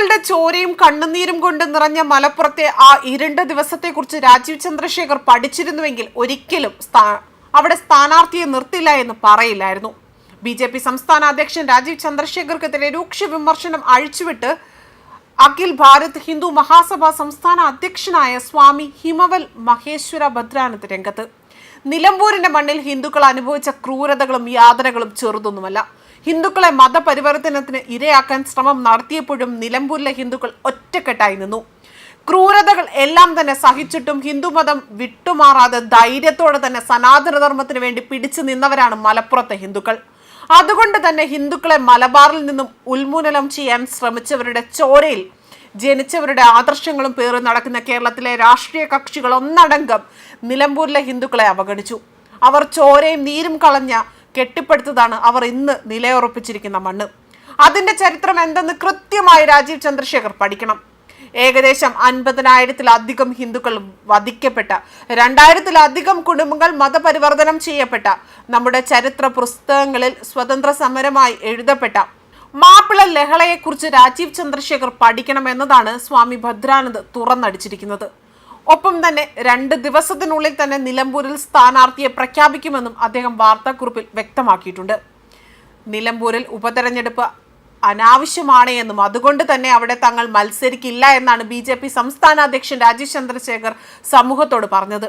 ഹിന്ദുക്കളുടെ ചോരയും കണ്ണുനീരും കൊണ്ട് നിറഞ്ഞ മലപ്പുറത്തെ ആ ഇരുണ്ട ദിവസത്തെക്കുറിച്ച് രാജീവ് ചന്ദ്രശേഖർ പഠിച്ചിരുന്നുവെങ്കിൽ ഒരിക്കലും അവിടെ സ്ഥാനാർത്ഥിയെ നിർത്തില്ല എന്ന് പറയില്ലായിരുന്നു. ബി ജെ പി സംസ്ഥാന അധ്യക്ഷൻ രാജീവ് ചന്ദ്രശേഖർക്കെതിരെ രൂക്ഷ വിമർശനം അഴിച്ചുവിട്ട് അഖിൽ ഭാരത് ഹിന്ദു മഹാസഭ സംസ്ഥാന അധ്യക്ഷനായ സ്വാമി ഹിമവൽ മഹേശ്വര ഭദ്രാനത്ത് രംഗത്ത്. നിലമ്പൂരിന്റെ മണ്ണിൽ ഹിന്ദുക്കൾ അനുഭവിച്ച ക്രൂരതകളും യാതനകളും ചെറുതൊന്നുമല്ല. ഹിന്ദുക്കളെ മതപരിവർത്തനത്തിന് ഇരയാക്കാൻ ശ്രമം നടത്തിയപ്പോഴും നിലമ്പൂരിലെ ഹിന്ദുക്കൾ ഒറ്റക്കെട്ടായി നിന്നു. ക്രൂരതകൾ എല്ലാം തന്നെ സഹിച്ചിട്ടും ഹിന്ദുമതം വിട്ടുമാറാതെ ധൈര്യത്തോടെ തന്നെ സനാതനധർമ്മത്തിന് വേണ്ടി പിടിച്ചു നിന്നവരാണ് മലപ്പുറത്തെ ഹിന്ദുക്കൾ. അതുകൊണ്ട് തന്നെ ഹിന്ദുക്കളെ മലബാറിൽ നിന്നും ഉന്മൂലനം ചെയ്യാൻ ശ്രമിച്ചവരുടെ ചോരയിൽ ജനിച്ചവരുടെ ആദർശങ്ങളും പേറി നടക്കുന്ന കേരളത്തിലെ രാഷ്ട്രീയ കക്ഷികൾ ഒന്നടങ്കം നിലമ്പൂരിലെ ഹിന്ദുക്കളെ അവഗണിച്ചു. അവർ ചോരയും നീരും കളഞ്ഞ കെട്ടിപ്പടുത്തതാണ് അവർ ഇന്ന് നിലയുറപ്പിച്ചിരിക്കുന്ന മണ്ണ്. അതിന്റെ ചരിത്രം എന്തെന്ന് കൃത്യമായി രാജീവ് ചന്ദ്രശേഖർ പഠിക്കണം. ഏകദേശം അൻപതിനായിരത്തിലധികം ഹിന്ദുക്കൾ വധിക്കപ്പെട്ട രണ്ടായിരത്തിലധികം കുടുംബങ്ങൾ മതപരിവർത്തനം ചെയ്യപ്പെട്ട നമ്മുടെ ചരിത്ര പുസ്തകങ്ങളിൽ സ്വതന്ത്ര സമരമായി എഴുതപ്പെട്ട മാപ്പിള ലഹളയെക്കുറിച്ച് രാജീവ് ചന്ദ്രശേഖർ പഠിക്കണമെന്നതാണ് സ്വാമി ഭദ്രാനന്ദ് തുറന്നടിച്ചിരിക്കുന്നത്. ഒപ്പം തന്നെ രണ്ട് ദിവസത്തിനുള്ളിൽ തന്നെ നിലമ്പൂരിൽ സ്ഥാനാർത്ഥിയെ പ്രഖ്യാപിക്കുമെന്നും അദ്ദേഹം വാർത്താക്കുറിപ്പിൽ വ്യക്തമാക്കിയിട്ടുണ്ട്. നിലമ്പൂരിൽ ഉപതെരഞ്ഞെടുപ്പ് അനാവശ്യമാണ് എന്നും അതുകൊണ്ട് തന്നെ അവിടെ തങ്ങൾ മത്സരിക്കില്ല എന്നാണ് ബി ജെ പി സംസ്ഥാന അധ്യക്ഷൻ രാജീവ് ചന്ദ്രശേഖർ സമൂഹത്തോട് പറഞ്ഞത്.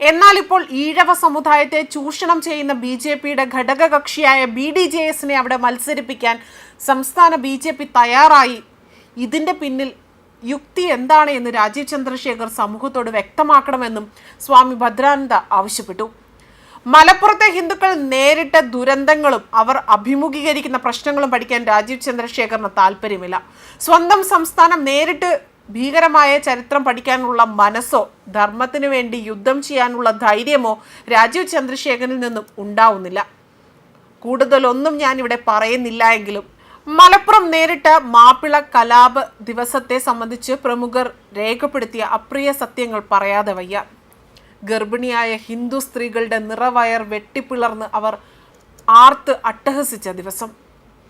എന്നാൽ ഇപ്പോൾ ഈഴവ സമുദായത്തെ ചൂഷണം ചെയ്യുന്ന ബി ജെ പിയുടെ ഘടകകക്ഷിയായ ബി ഡി ജെ എസിനെ അവിടെ മത്സരിപ്പിക്കാൻ സംസ്ഥാന ബി ജെ പി തയ്യാറായി. ഇതിന്റെ പിന്നിൽ യുക്തി എന്താണ് എന്ന് രാജീവ് ചന്ദ്രശേഖർ സമൂഹത്തോട് വ്യക്തമാക്കണമെന്നും സ്വാമി ഭദ്രാനന്ദ ആവശ്യപ്പെട്ടു. മലപ്പുറത്തെ ഹിന്ദുക്കൾ നേരിട്ട ദുരന്തങ്ങളും അവർ അഭിമുഖീകരിക്കുന്ന പ്രശ്നങ്ങളും പഠിക്കാൻ രാജീവ് ചന്ദ്രശേഖറിന് താല്പര്യമില്ല. സ്വന്തം സംസ്ഥാനം നേരിട്ട് ഭീകരമായ ചരിത്രം പഠിക്കാനുള്ള മനസ്സോ ധർമ്മത്തിനു വേണ്ടി യുദ്ധം ചെയ്യാനുള്ള ധൈര്യമോ രാജീവ് ചന്ദ്രശേഖരനിൽ നിന്നും ഉണ്ടാവുന്നില്ല. കൂടുതലൊന്നും ഞാനിവിടെ പറയുന്നില്ല എങ്കിലും മലപ്പുറം നേരിട്ട മാപ്പിള കലാപ ദിവസത്തെ സംബന്ധിച്ച് പ്രമുഖർ രേഖപ്പെടുത്തിയ അപ്രിയ സത്യങ്ങൾ പറയാതെ വയ്യ. ഗർഭിണിയായ ഹിന്ദു സ്ത്രീകളുടെ നിറവയർ വെട്ടിപ്പിളർന്ന് അവർ ആർത്ത് അട്ടഹസിച്ച ദിവസം.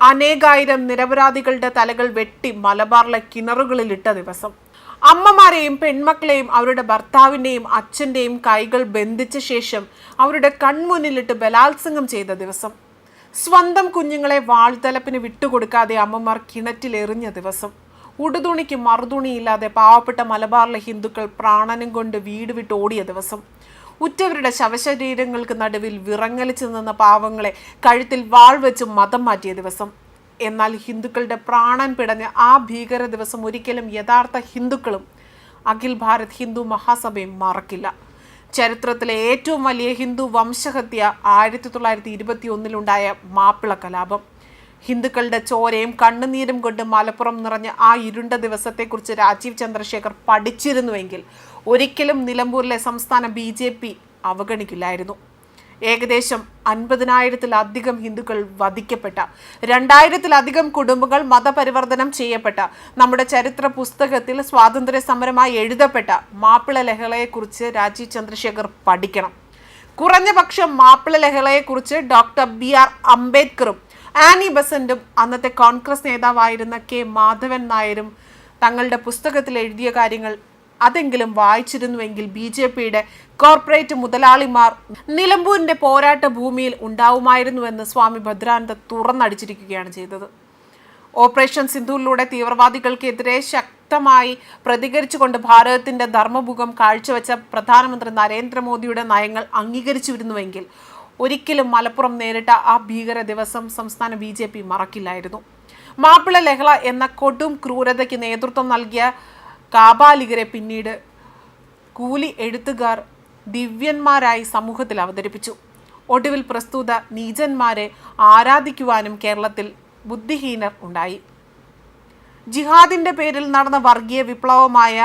അനേകായിരം നിരപരാധികളുടെ തലകൾ വെട്ടി മലബാറിലെ കിണറുകളിലിട്ട ദിവസം. അമ്മമാരെയും പെൺമക്കളെയും അവരുടെ ഭർത്താവിന്റെയും അച്ഛന്റെയും കൈകൾ ബന്ധിച്ച ശേഷം അവരുടെ കൺമുന്നിലിട്ട് ബലാത്സംഗം ചെയ്ത ദിവസം. സ്വന്തം കുഞ്ഞുങ്ങളെ വാൾത്തലപ്പിന് വിട്ടുകൊടുക്കാതെ അമ്മമാർ കിണറ്റിലെറിഞ്ഞ ദിവസം. ഉടുതുണിക്ക് മറുതുണിയില്ലാതെ പാവപ്പെട്ട മലബാറിലെ ഹിന്ദുക്കൾ പ്രാണനും കൊണ്ട് വീട് വിട്ട് ഓടിയ ദിവസം. ഉറ്റവരുടെ ശവശരീരങ്ങൾക്ക് നടുവിൽ വിറങ്ങലിച്ചു നിന്ന പാവങ്ങളെ കഴുത്തിൽ വാൾ വെച്ച് മതം മാറ്റിയ ദിവസം. എന്നാൽ ഹിന്ദുക്കളുടെ പ്രാണൻ പിടഞ്ഞ ആ ഭീകര ദിവസം ഒരിക്കലും യഥാർത്ഥ ഹിന്ദുക്കളും അഖിൽ ഭാരത് ഹിന്ദു മഹാസഭയും മറക്കില്ല. ചരിത്രത്തിലെ ഏറ്റവും വലിയ ഹിന്ദു വംശഹത്യ ആയിരത്തി തൊള്ളായിരത്തി ഇരുപത്തി ഒന്നിലുണ്ടായ മാപ്പിള കലാപം. ഹിന്ദുക്കളുടെ ചോരയും കണ്ണുനീരും കൊണ്ട് മലപ്പുറം നിറഞ്ഞ ആ ഇരുണ്ട ദിവസത്തെക്കുറിച്ച് രാജീവ് ചന്ദ്രശേഖർ പഠിച്ചിരുന്നുവെങ്കിൽ ഒരിക്കലും നിലമ്പൂരിലെ സംസ്ഥാന ബി ജെ പി അവഗണിക്കില്ലായിരുന്നു. ഏകദേശം അൻപതിനായിരത്തിലധികം ഹിന്ദുക്കൾ വധിക്കപ്പെട്ട രണ്ടായിരത്തിലധികം കുടുംബങ്ങൾ മതപരിവർത്തനം ചെയ്യപ്പെട്ട നമ്മുടെ ചരിത്ര പുസ്തകത്തിൽ സ്വാതന്ത്ര്യ സമരമായി എഴുതപ്പെട്ട മാപ്പിള ലഹളയെക്കുറിച്ച് രാജീവ് ചന്ദ്രശേഖർ പഠിക്കണം. കുറഞ്ഞപക്ഷം മാപ്പിള ലഹളയെക്കുറിച്ച് ഡോക്ടർ ബി ആർ അംബേദ്കറും ആനി ബസന്റും അന്നത്തെ കോൺഗ്രസ് നേതാവായിരുന്ന കെ മാധവൻ നായരും തങ്ങളുടെ പുസ്തകത്തിൽ എഴുതിയ കാര്യങ്ങൾ അതെങ്കിലും വായിച്ചിരുന്നുവെങ്കിൽ ബി ജെ പിയുടെ കോർപ്പറേറ്റ് മുതലാളിമാർ നിലമ്പൂരിന്റെ പോരാട്ട ഭൂമിയിൽ ഉണ്ടാവുമായിരുന്നുവെന്ന് സ്വാമി ഭദ്രാനന്ദ തുറന്നടിച്ചിരിക്കുകയാണ് ചെയ്തത്. ഓപ്പറേഷൻ സിന്ധുവിലൂടെ തീവ്രവാദികൾക്കെതിരെ ശക്തമായി പ്രതികരിച്ചുകൊണ്ട് ഭാരതത്തിന്റെ ധർമ്മമുഖം കാഴ്ചവെച്ച പ്രധാനമന്ത്രി നരേന്ദ്രമോദിയുടെ നയങ്ങൾ അംഗീകരിച്ചിരുന്നുവെങ്കിൽ ഒരിക്കലും മലപ്പുറം നേരിട്ട ആ ഭീകര ദിവസം സംസ്ഥാന ബി ജെ പി മറക്കില്ലായിരുന്നു. മാപ്പിള ലഹള എന്ന കൊടും ക്രൂരതയ്ക്ക് നേതൃത്വം നൽകിയ കാബാലികരെ പിന്നീട് കൂലി എഴുത്തുകാർ ദിവ്യന്മാരായി സമൂഹത്തിൽ അവതരിപ്പിച്ചു. ഒടുവിൽ പ്രസ്തുത നീചന്മാരെ ആരാധിക്കുവാനും കേരളത്തിൽ ബുദ്ധിഹീനർ ഉണ്ടായി. ജിഹാദിന്റെ പേരിൽ നടന്ന വർഗീയ വിപ്ലവമായ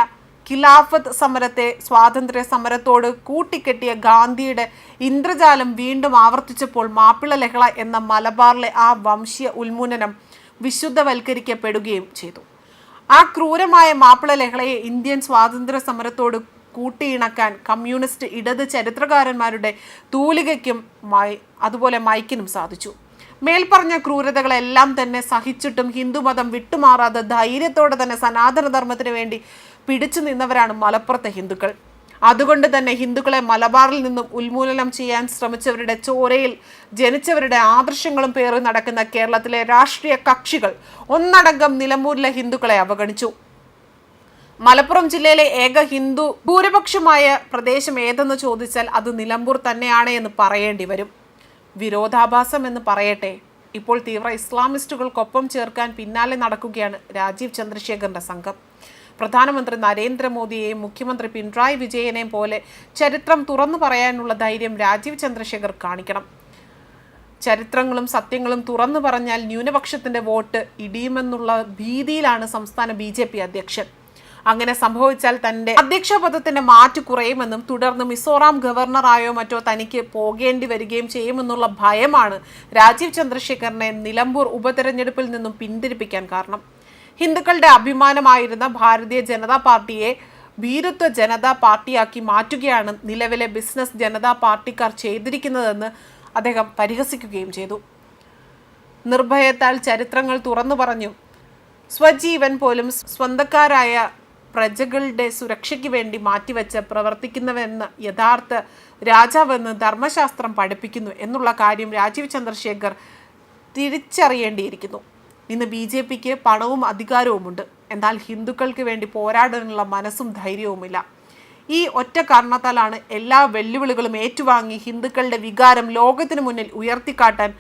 ഖിലാഫത്ത് സമരത്തെ സ്വാതന്ത്ര്യ സമരത്തോട് കൂട്ടിക്കെട്ടിയ ഗാന്ധിയുടെ ഇന്ദ്രജാലം വീണ്ടും ആവർത്തിച്ചപ്പോൾ മാപ്പിള ലഹള എന്ന മലബാറിലെ ആ വംശീയ ഉന്മൂലനം വിശുദ്ധവൽക്കരിക്കപ്പെടുകയും ചെയ്തു. ആ ക്രൂരമായ മാപ്പിള ലഹളയെ ഇന്ത്യൻ സ്വാതന്ത്ര്യ സമരത്തോട് കൂട്ടിയിണക്കാൻ കമ്മ്യൂണിസ്റ്റ് ഇടത് ചരിത്രകാരന്മാരുടെ തൂലികയ്ക്കും അതുപോലെ മൈക്കിനും സാധിച്ചു. മേൽപ്പറഞ്ഞ ക്രൂരതകളെല്ലാം തന്നെ സഹിച്ചിട്ടും ഹിന്ദുമതം വിട്ടുമാറാതെ ധൈര്യത്തോടെ തന്നെ സനാതനധർമ്മത്തിന് വേണ്ടി പിടിച്ചു നിന്നവരാണ് മലപ്പുറത്തെ ഹിന്ദുക്കൾ. അതുകൊണ്ട് തന്നെ ഹിന്ദുക്കളെ മലബാറിൽ നിന്നും ഉന്മൂലനം ചെയ്യാൻ ശ്രമിച്ചവരുടെ ചോരയിൽ ജനിച്ചവരുടെ ആദർശങ്ങളും പേറി നടക്കുന്ന കേരളത്തിലെ രാഷ്ട്രീയ കക്ഷികൾ ഒന്നടങ്കം നിലമ്പൂരിലെ ഹിന്ദുക്കളെ അവഗണിച്ചു. മലപ്പുറം ജില്ലയിലെ ഏക ഹിന്ദു ഭൂരിപക്ഷമായ പ്രദേശം ഏതെന്ന് ചോദിച്ചാൽ അത് നിലമ്പൂർ തന്നെയാണ് എന്ന് പറയേണ്ടി വരും. വിരോധാഭാസം എന്ന് പറയട്ടെ. ഇപ്പോൾ തീവ്ര ഇസ്ലാമിസ്റ്റുകൾക്കൊപ്പം ചേർക്കാൻ പിന്നാലെ നടക്കുകയാണ് രാജീവ് ചന്ദ്രശേഖറിന്റെ സംഘം. പ്രധാനമന്ത്രി നരേന്ദ്രമോദിയെയും മുഖ്യമന്ത്രി പിണറായി വിജയനെയും പോലെ ചരിത്രം തുറന്നു പറയാനുള്ള ധൈര്യം രാജീവ് ചന്ദ്രശേഖർ കാണിക്കണം. ചരിത്രങ്ങളും സത്യങ്ങളും തുറന്നു പറഞ്ഞാൽ ന്യൂനപക്ഷത്തിന്റെ വോട്ട് ഇടിയുമെന്നുള്ള ഭീതിയിലാണ് സംസ്ഥാന ബി അധ്യക്ഷൻ. അങ്ങനെ സംഭവിച്ചാൽ തന്റെ അധ്യക്ഷ പദത്തിന്റെ മാറ്റു കുറയുമെന്നും തുടർന്ന് മിസോറാം ഗവർണറായോ മറ്റോ തനിക്ക് പോകേണ്ടി വരികയും ചെയ്യുമെന്നുള്ള ഭയമാണ് രാജീവ് ചന്ദ്രശേഖറിനെ നിലമ്പൂർ ഉപതെരഞ്ഞെടുപ്പിൽ നിന്നും പിന്തിരിപ്പിക്കാൻ കാരണം. ഹിന്ദുക്കളുടെ അഭിമാനമായിരുന്ന ഭാരതീയ ജനതാ പാർട്ടിയെ ഭീരുത്വ ജനതാ പാർട്ടിയാക്കി മാറ്റുകയാണ് നിലവിലെ ബിസിനസ് ജനതാ പാർട്ടിക്കാർ ചെയ്തിരിക്കുന്നതെന്ന് അദ്ദേഹം പരിഹസിക്കുകയും ചെയ്തു. നിർഭയത്താൽ ചരിത്രങ്ങൾ തുറന്നു പറഞ്ഞു. സ്വജീവൻ പോലും സ്വന്തക്കാരായ പ്രജകളുടെ സുരക്ഷയ്ക്ക് വേണ്ടി മാറ്റിവെച്ച് പ്രവർത്തിക്കുന്നവെന്ന് യഥാർത്ഥ രാജാവെന്ന് ധർമ്മശാസ്ത്രം പഠിപ്പിക്കുന്നു എന്നുള്ള കാര്യം രാജീവ് ചന്ദ്രശേഖർ തിരിച്ചറിയേണ്ടിയിരിക്കുന്നു. ഇന്ന് ബി ജെ പിക്ക് പണവും അധികാരവുമുണ്ട്. എന്നാൽ ഹിന്ദുക്കൾക്ക് വേണ്ടി പോരാടാനുള്ള മനസ്സും ധൈര്യവുമില്ല. ഈ ഒറ്റ കാരണത്താലാണ് എല്ലാ വെല്ലുവിളികളും ഏറ്റുവാങ്ങി ഹിന്ദുക്കളുടെ വികാരം ലോകത്തിനു മുന്നിൽ ഉയർത്തിക്കാട്ടാൻ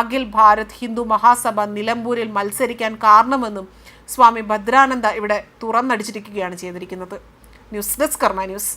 അഖിൽ ഭാരത് ഹിന്ദു മഹാസഭ നിലമ്പൂരിൽ മത്സരിക്കാൻ കാരണമെന്നും സ്വാമി ഭദ്രാനന്ദ ഇവിടെ തുറന്നടിച്ചിരിക്കുകയാണ് ചെയ്തിരിക്കുന്നത്. News desk Karma news.